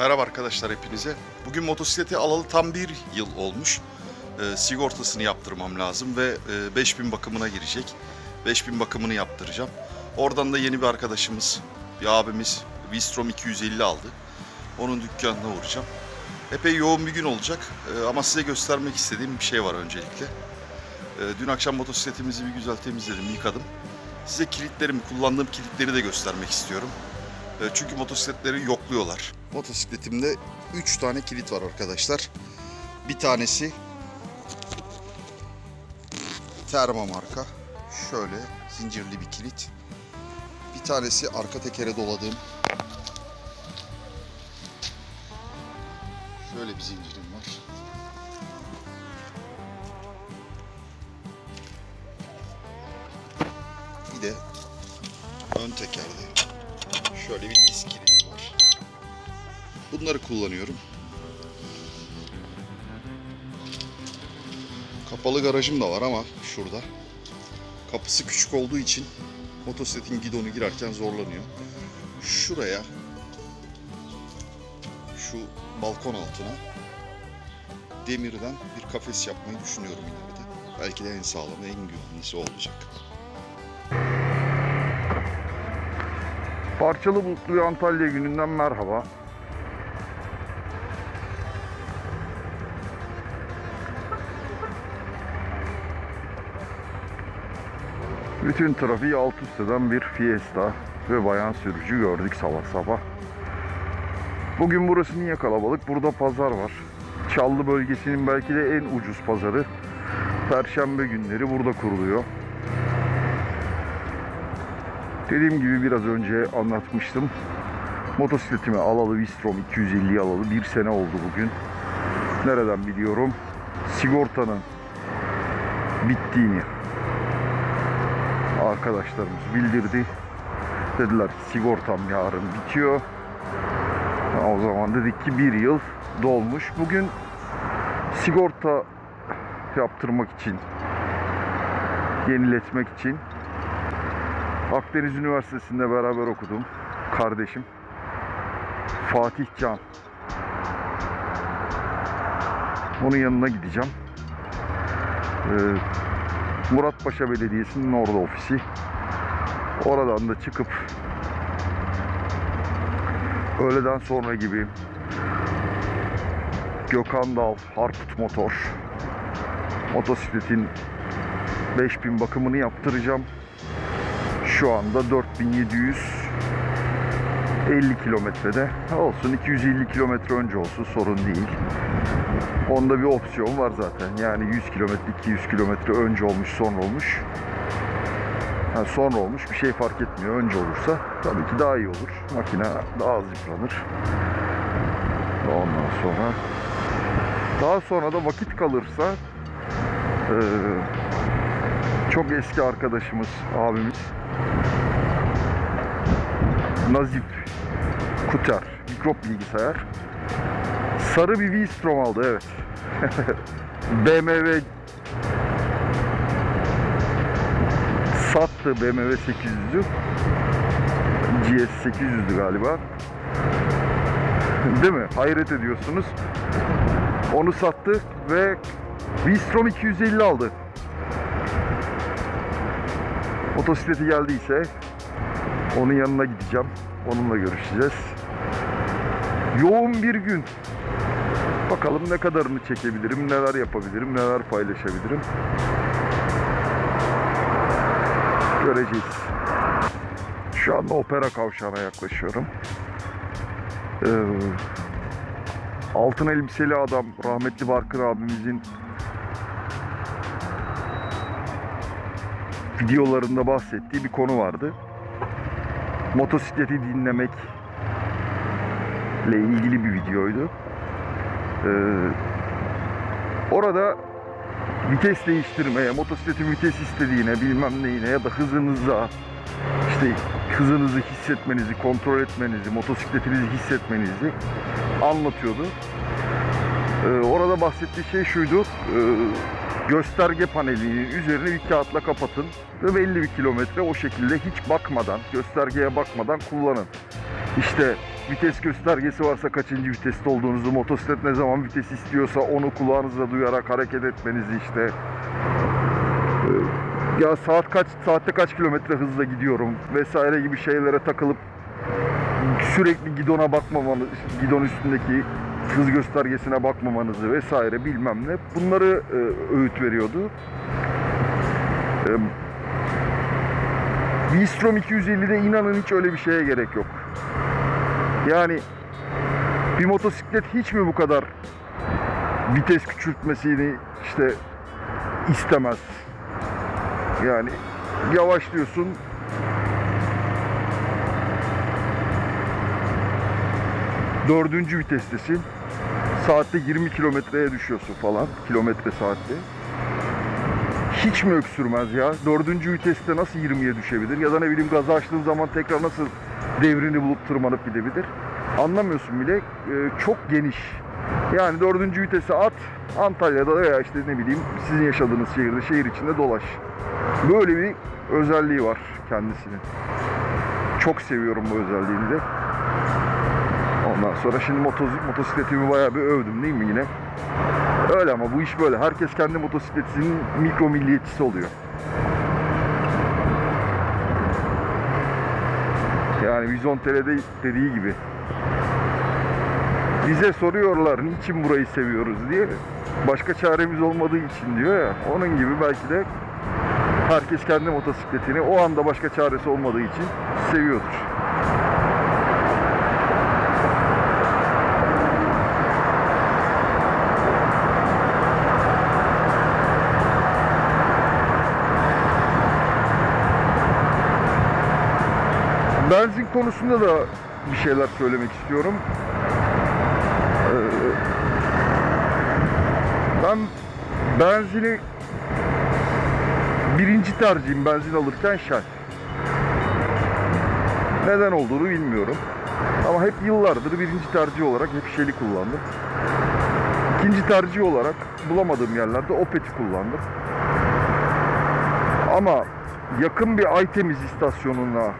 Merhaba arkadaşlar hepinize. Bugün motosikleti alalı tam bir yıl olmuş. Ee, sigortasını yaptırmam lazım ve e, 5000 bakımına girecek. 5000 bakımını yaptıracağım. Oradan da yeni bir arkadaşımız, bir abimiz Vistrom 250 aldı. Onun dükkanına uğrayacağım. Epey yoğun bir gün olacak Ee, ama size göstermek istediğim bir şey var öncelikle. Ee, dün akşam motosikletimizi bir güzel temizledim, yıkadım. Size kilitlerimi, kullandığım kilitleri de göstermek istiyorum. E, Çünkü motosikletleri yokluyorlar. Motosikletimde 3 tane kilit var arkadaşlar. Bir tanesi Terma marka. Şöyle zincirli bir kilit. Bir tanesi arka tekere doladığım şöyle bir zincirim var. Bir de ön tekerde şöyle bir disk var. Bunları kullanıyorum. Kapalı garajım da var ama şurada. Kapısı küçük olduğu için motosikletin gidonu girerken zorlanıyor. Şuraya şu balkon altına demirden bir kafes yapmayı düşünüyorum ileride. Belki de en sağlamı, en güvenlisi olacak. Parçalı Bulutlu Antalya gününden merhaba. Bütün trafiği alt üst eden bir Fiesta ve bayan sürücü gördük sabah sabah. Bugün burası niye kalabalık? Burada pazar var. Çallı bölgesinin belki de en ucuz pazarı. Perşembe günleri burada kuruluyor. Dediğim gibi biraz önce anlatmıştım. Motosikletimi alalı Vistrom 250'yi alalı bir sene oldu bugün. Nereden biliyorum? Sigortanın bittiğini arkadaşlarımız bildirdi. Dediler ki sigortam yarın bitiyor. O zaman dedik ki bir yıl dolmuş. Bugün sigorta yaptırmak için, yeniletmek için Akdeniz Üniversitesi'nde beraber okudum. Kardeşim Fatih Can. Onun yanına gideceğim. Ee, Muratpaşa Belediyesi'nin orada ofisi. Oradan da çıkıp öğleden sonra gibi Gökhan Dal, Harput Motor motosikletin 5000 bakımını yaptıracağım. Şu anda 4750 kilometrede. Olsun 250 kilometre önce olsun sorun değil. Onda bir opsiyon var zaten. Yani 100 kilometre, 200 kilometre önce olmuş, sonra olmuş. Ha, sonra olmuş bir şey fark etmiyor. Önce olursa tabii ki daha iyi olur. Makine daha az yıpranır. Ondan sonra daha sonra da vakit kalırsa eee, çok eski arkadaşımız, abimiz Nazip Kutar, mikrop bilgisayar. Sarı bir V-Strom aldı evet. BMW sattı BMW 800'ü. GS 800'dü galiba. Değil mi? Hayret ediyorsunuz. Onu sattı ve V-Strom 250 aldı. Motosikleti geldiyse onun yanına gideceğim. Onunla görüşeceğiz. Yoğun bir gün. Bakalım ne kadarını çekebilirim, neler yapabilirim, neler paylaşabilirim. Göreceğiz. Şu anda opera kavşağına yaklaşıyorum. Ee, altın elbiseli adam rahmetli Barkın abimizin videolarında bahsettiği bir konu vardı. Motosikleti dinlemek ile ilgili bir videoydu. Ee, orada vites değiştirmeye, motosikletin vites istediğine, bilmem neyine ya da hızınıza, işte hızınızı hissetmenizi, kontrol etmenizi, motosikletinizi hissetmenizi anlatıyordu. Ee, orada bahsettiği şey şuydu. Ee, gösterge panelinin üzerini bir kağıtla kapatın ve belli bir kilometre o şekilde hiç bakmadan, göstergeye bakmadan kullanın. İşte vites göstergesi varsa kaçıncı viteste olduğunuzu, motosiklet ne zaman vites istiyorsa onu kulağınızla duyarak hareket etmenizi işte. Ee, Ya saat kaç, saatte kaç kilometre hızla gidiyorum vesaire gibi şeylere takılıp sürekli gidona bakmamanız, gidon üstündeki hız göstergesine bakmamanızı vesaire bilmem ne bunları e, öğüt veriyordu. E, V-Strom 250'de inanın hiç öyle bir şeye gerek yok. Yani bir motosiklet hiç mi bu kadar vites küçültmesini işte istemez? Yani yavaşlıyorsun dördüncü vitestesin saatte 20 kilometreye düşüyorsun falan kilometre saatte hiç mi öksürmez ya? Dördüncü viteste nasıl 20'ye düşebilir? Ya da ne bileyim gazı açtığın zaman tekrar nasıl devrini bulup tırmanıp gidebilir? Anlamıyorsun bile. Ee, çok geniş. Yani dördüncü vitese at, Antalya'da veya işte ne bileyim sizin yaşadığınız şehirde, şehir içinde dolaş. Böyle bir özelliği var kendisinin. Çok seviyorum bu özelliğini de. Ondan sonra şimdi motoz- motosikletimi bayağı bir övdüm değil mi yine? Öyle ama bu iş böyle. Herkes kendi motosikletinin mikro milliyetçisi oluyor. Yani Vizontele'de dediği gibi. Bize soruyorlar niçin burayı seviyoruz diye. Başka çaremiz olmadığı için diyor ya. Onun gibi belki de herkes kendi motosikletini o anda başka çaresi olmadığı için seviyordur. Benzin konusunda da bir şeyler söylemek istiyorum. Ee, Ben benzini birinci tercihim benzin alırken Shell. Neden olduğunu bilmiyorum. Ama hep yıllardır birinci tercih olarak hep Shell'i kullandım. İkinci tercih olarak bulamadığım yerlerde Opet'i kullandım. Ama yakın bir Aytemiz istasyonuna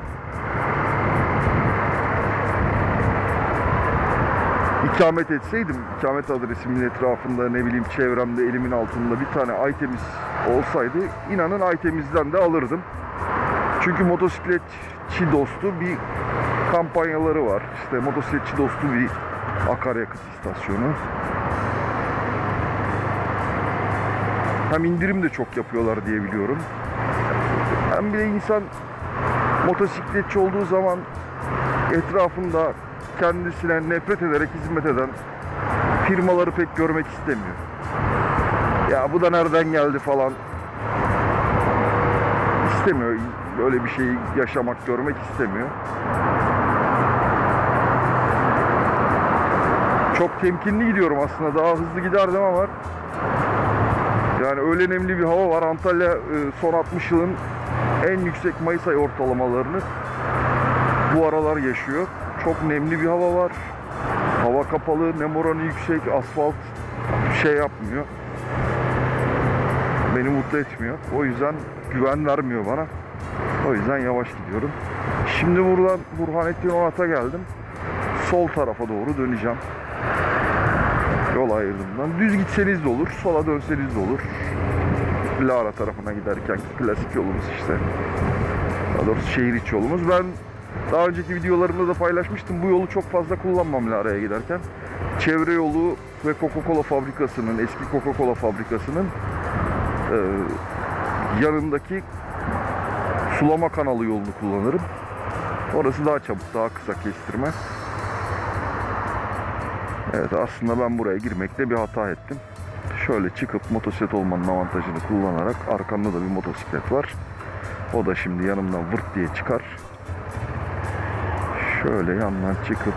ikamet etseydim, ikamet adresimin etrafında ne bileyim çevremde elimin altında bir tane Aytemiz olsaydı inanın Aytemiz'den de alırdım. Çünkü motosikletçi dostu bir kampanyaları var. İşte motosikletçi dostu bir akaryakıt istasyonu. Hem indirim de çok yapıyorlar diye biliyorum. Hem bir de insan motosikletçi olduğu zaman etrafında kendisine nefret ederek hizmet eden firmaları pek görmek istemiyor. Ya bu da nereden geldi falan istemiyor. Böyle bir şeyi yaşamak, görmek istemiyor. Çok temkinli gidiyorum aslında. Daha hızlı giderdim ama yani öyle nemli bir hava var. Antalya e, son 60 yılın en yüksek Mayıs ayı ortalamalarını bu aralar yaşıyor. Çok nemli bir hava var. Hava kapalı, nem oranı yüksek, asfalt şey yapmıyor. Beni mutlu etmiyor. O yüzden güven vermiyor bana. O yüzden yavaş gidiyorum. Şimdi buradan Burhanettin Onat'a geldim. Sol tarafa doğru döneceğim. Yol ayrımından. Düz gitseniz de olur, sola dönseniz de olur. Lara tarafına giderken klasik yolumuz işte. Daha doğrusu şehir içi yolumuz. Ben daha önceki videolarımda da paylaşmıştım. Bu yolu çok fazla kullanmam Lara'ya giderken. Çevre yolu ve Coca-Cola fabrikasının, eski Coca-Cola fabrikasının e, yanındaki sulama kanalı yolunu kullanırım. Orası daha çabuk, daha kısa kestirme. Evet aslında ben buraya girmekte bir hata ettim. Şöyle çıkıp motosiklet olmanın avantajını kullanarak arkamda da bir motosiklet var. O da şimdi yanımdan vırt diye çıkar. Şöyle yandan çıkıp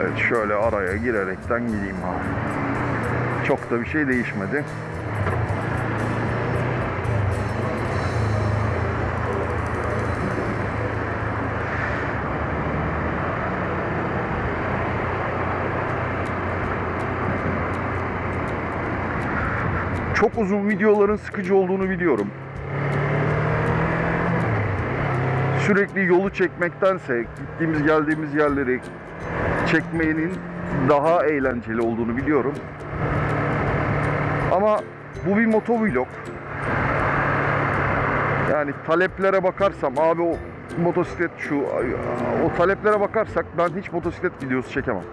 Evet şöyle araya girerekten gideyim abi. Çok da bir şey değişmedi. Çok uzun videoların sıkıcı olduğunu biliyorum. Sürekli yolu çekmektense gittiğimiz geldiğimiz yerleri çekmenin daha eğlenceli olduğunu biliyorum. Ama bu bir motovlog. Yani taleplere bakarsam abi o motosiklet şu o taleplere bakarsak ben hiç motosiklet videosu çekemem.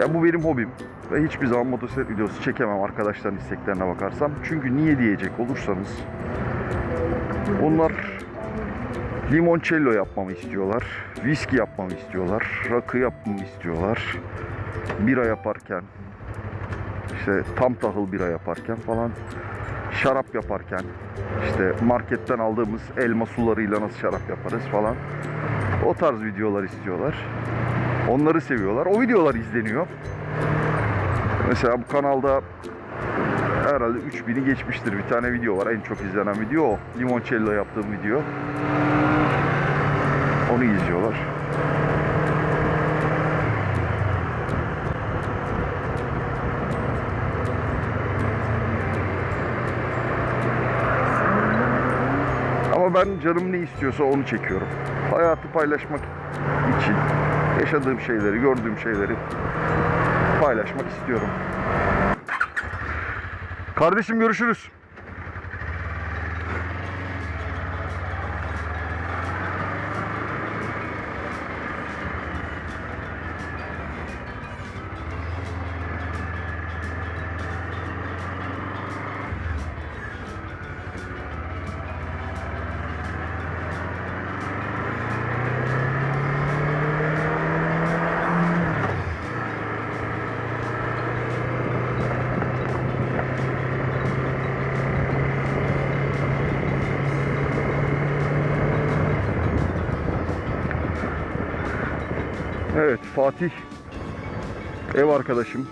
Ya bu benim hobim ve hiçbir zaman motosiklet videosu çekemem arkadaşların isteklerine bakarsam. Çünkü niye diyecek olursanız onlar limoncello yapmamı istiyorlar, viski yapmamı istiyorlar, rakı yapmamı istiyorlar. Bira yaparken, işte tam tahıl bira yaparken falan, şarap yaparken, işte marketten aldığımız elma sularıyla nasıl şarap yaparız falan. O tarz videolar istiyorlar. Onları seviyorlar. O videolar izleniyor. Mesela bu kanalda herhalde 3000'i geçmiştir. Bir tane video var. En çok izlenen video o. Limoncello yaptığım video. Onu izliyorlar. Ama ben canım ne istiyorsa onu çekiyorum. Hayatı paylaşmak için yaşadığım şeyleri, gördüğüm şeyleri paylaşmak istiyorum. Kardeşim görüşürüz. Evet Fatih ev arkadaşım.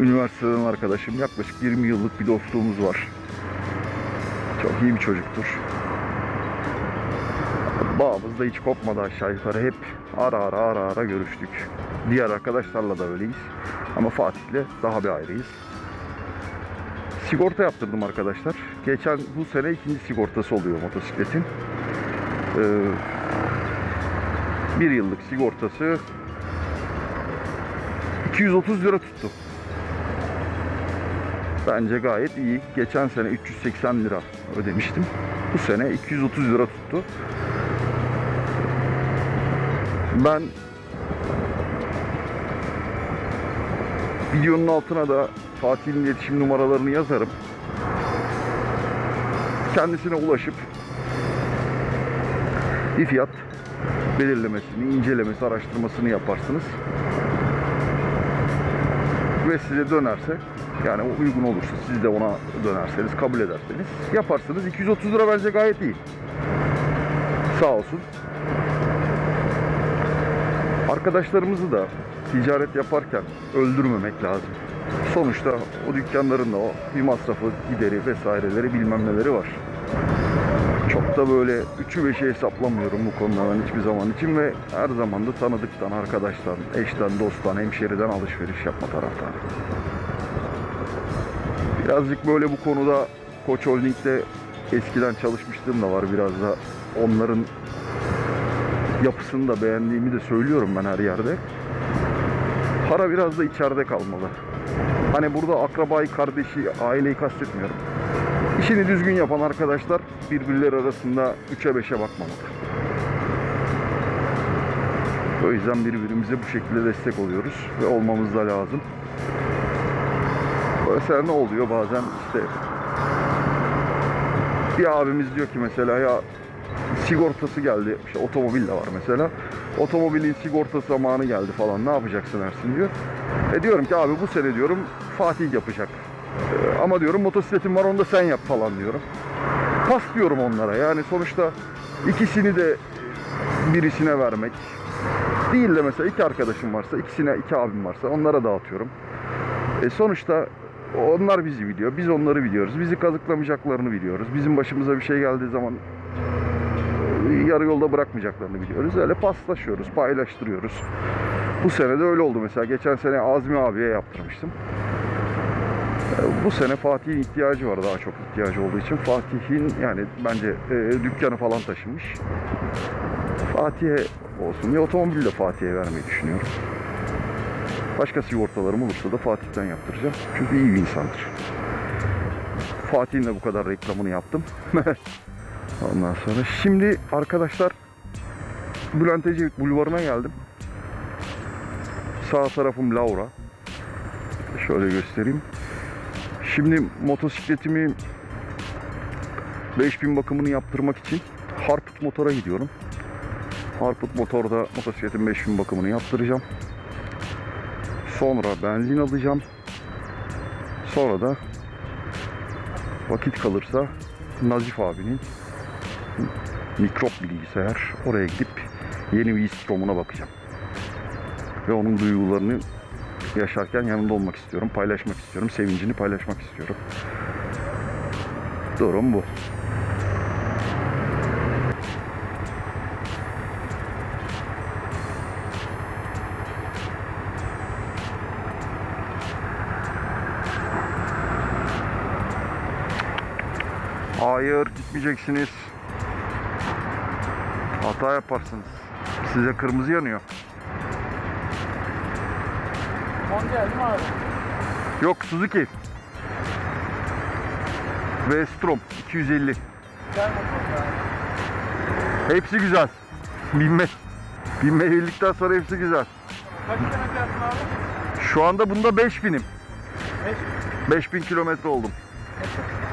Üniversiteden arkadaşım. Yaklaşık 20 yıllık bir dostluğumuz var. Çok iyi bir çocuktur. Bağımız da hiç kopmadı aşağı yukarı. Hep ara ara ara ara görüştük. Diğer arkadaşlarla da öyleyiz. Ama Fatih'le daha bir ayrıyız. Sigorta yaptırdım arkadaşlar. Geçen bu sene ikinci sigortası oluyor motosikletin. Ee, bir yıllık sigortası 230 lira tuttu. Bence gayet iyi. Geçen sene 380 lira ödemiştim. Bu sene 230 lira tuttu. Ben videonun altına da Fatih'in iletişim numaralarını yazarım. Kendisine ulaşıp bir fiyat belirlemesini, incelemesi, araştırmasını yaparsınız. Ve size dönerse, yani uygun olursa siz de ona dönerseniz, kabul ederseniz yaparsınız. 230 lira bence gayet iyi. Sağ olsun. Arkadaşlarımızı da ticaret yaparken öldürmemek lazım. Sonuçta o dükkanların da o bir masrafı, gideri vesaireleri bilmem neleri var da böyle üçü beşi hesaplamıyorum bu konulardan hiçbir zaman için ve her zaman da tanıdıktan, arkadaştan, eşten, dosttan, hemşeriden alışveriş yapma taraftarı. Birazcık böyle bu konuda Koç Holding'de eskiden çalışmışlığım da var biraz da onların yapısını da beğendiğimi de söylüyorum ben her yerde. Para biraz da içeride kalmalı. Hani burada akrabayı, kardeşi, aileyi kastetmiyorum. İşini düzgün yapan arkadaşlar birbirleri arasında 3'e 5'e bakmamalı. O yüzden birbirimize bu şekilde destek oluyoruz ve olmamız da lazım. Mesela ne oluyor bazen işte bir abimiz diyor ki mesela ya sigortası geldi. İşte otomobil de var mesela. Otomobilin sigortası zamanı geldi falan. Ne yapacaksın Ersin diyor. E diyorum ki abi bu sene diyorum Fatih yapacak. Ee, ama diyorum motosikletim var onu da sen yap falan diyorum. Pas diyorum onlara. Yani sonuçta ikisini de birisine vermek değil de mesela iki arkadaşım varsa, ikisine iki abim varsa onlara dağıtıyorum. E sonuçta onlar bizi biliyor, biz onları biliyoruz. Bizi kazıklamayacaklarını biliyoruz. Bizim başımıza bir şey geldiği zaman e, yarı yolda bırakmayacaklarını biliyoruz. Öyle paslaşıyoruz, paylaştırıyoruz. Bu sene de öyle oldu mesela. Geçen sene Azmi abiye yaptırmıştım. Bu sene Fatih'in ihtiyacı var daha çok ihtiyacı olduğu için. Fatih'in yani bence e, dükkanı falan taşımış. Fatih'e olsun. Bir otomobil de Fatih'e vermeyi düşünüyorum. Başka sigortalarım olursa da Fatih'ten yaptıracağım. Çünkü iyi bir insandır. Fatih'in de bu kadar reklamını yaptım. Ondan sonra şimdi arkadaşlar Bülent Ecevit Bulvarı'na geldim. Sağ tarafım Laura. Şöyle göstereyim. Şimdi motosikletimi 5000 bakımını yaptırmak için Harput Motor'a gidiyorum. Harput Motor'da motosikletin 5000 bakımını yaptıracağım. Sonra benzin alacağım. Sonra da vakit kalırsa Nazif abinin mikrop bilgisayar oraya gidip yeni bir stromuna bakacağım. Ve onun duygularını yaşarken yanında olmak istiyorum, paylaşmak istiyorum, sevincini paylaşmak istiyorum. Durum bu. Hayır gitmeyeceksiniz. Hata yaparsınız. Size kırmızı yanıyor. Honda değil mi abi? Yok Suzuki. Ve Strom 250. Güzel motor abi. Hepsi güzel. Binme. Binmeye bildikten sonra hepsi güzel. Kaç kilometre yaptın abi? Şu anda bunda 5000'im. 5. 5000 kilometre oldum.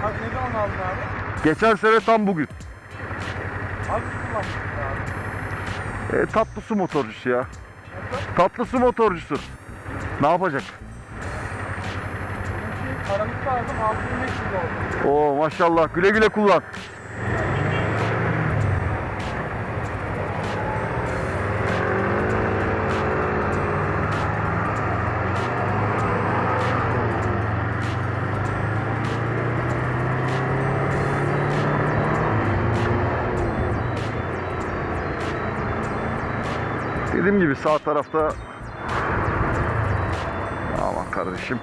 Abi ne zaman aldın abi? Geçen sene tam bugün. Abi kullanmışsın abi. E, tatlı su motorcusu ya. Nasıl? Tatlı su motorcusu. Ne yapacak? Aralık'ta aldım 6500 oldu. Oo maşallah güle güle kullan. Dediğim gibi sağ tarafta kardeşim.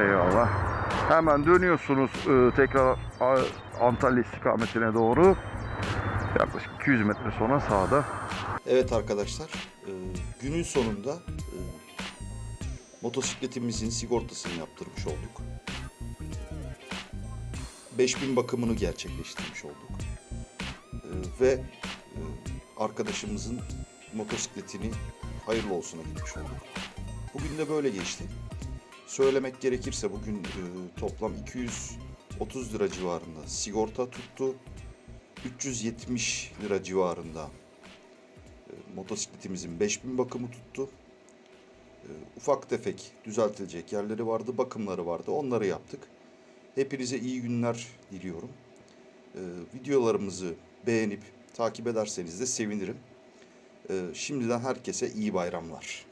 Eyvallah. Hemen dönüyorsunuz e, tekrar Antalya istikametine doğru. Yaklaşık 200 metre sonra sağda. Evet arkadaşlar, e, günün sonunda e, motosikletimizin sigortasını yaptırmış olduk. 5000 bakımını gerçekleştirmiş olduk. E, ve e, arkadaşımızın motosikletini hayırlı olsuna gitmiş olduk. Bugün de böyle geçti. Söylemek gerekirse bugün e, toplam 230 lira civarında sigorta tuttu. 370 lira civarında motosikletimizin 5000 bakımı tuttu. Ee, Ufak tefek düzeltilecek yerleri vardı, bakımları vardı. Onları yaptık. Hepinize iyi günler diliyorum. Ee, Videolarımızı beğenip takip ederseniz de sevinirim. Ee, Şimdiden herkese iyi bayramlar.